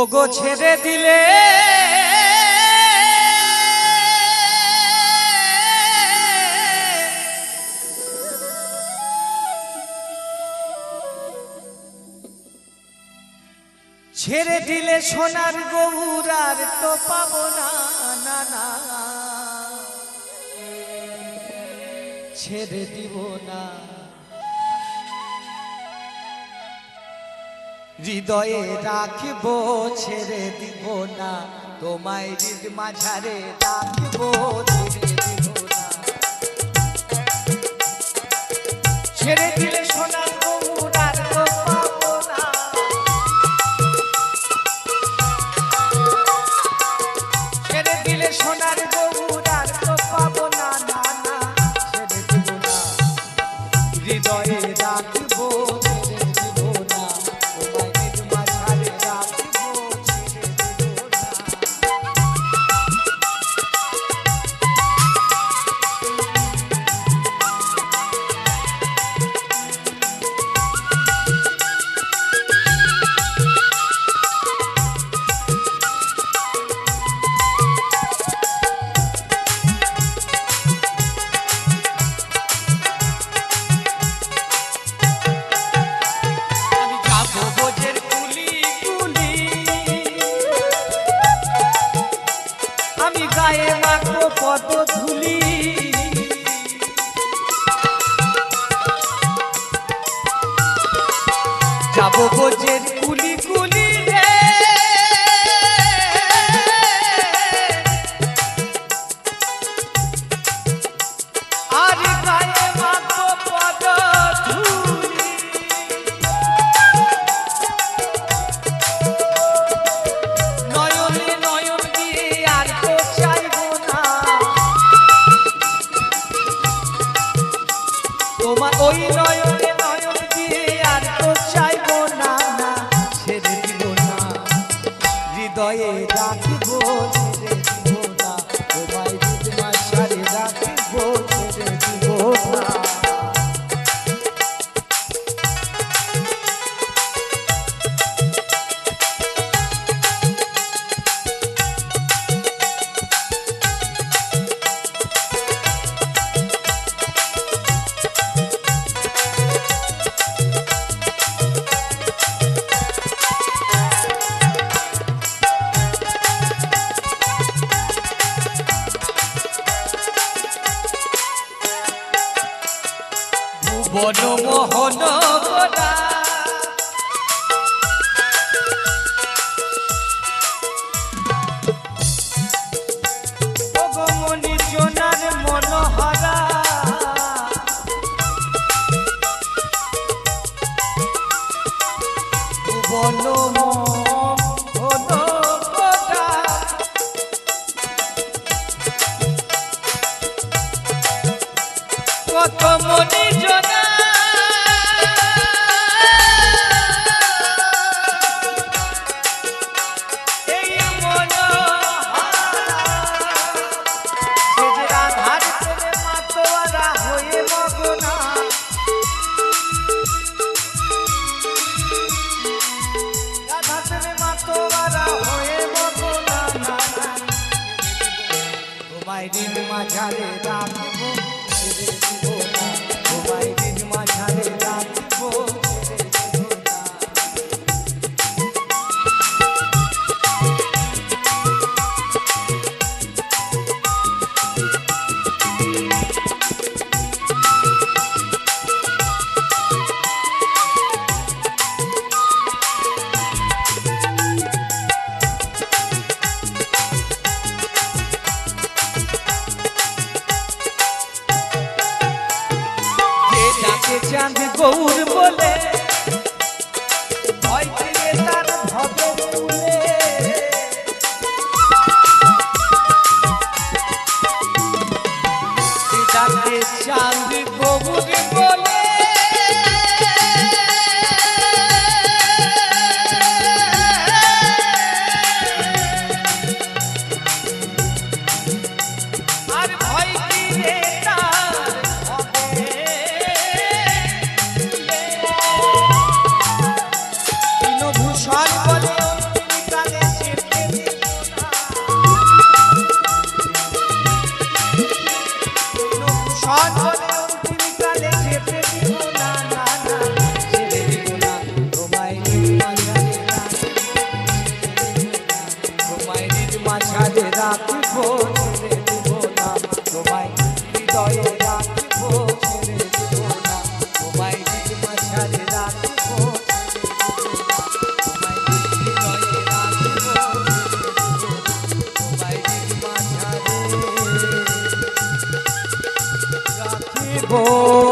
ওগো ছেড়ে দিলে। ছেড়ে দিলে সোনার গৌরার তো পাবো না না। ছেড়ে দিব না। হৃদয়ে রাখব ছেড়ে দিব না। তোমায় হৃদ মাঝারে রাখব ছেড়ে না। দিলে সোনার গায়ে মাখো পদ ধুলি। যাব বোঝের কুল তোমার ওই নয়নে বনমোহন বনা মাঝারে রাখব। চাঁদ গৌর বলে মাঝারে রাখিব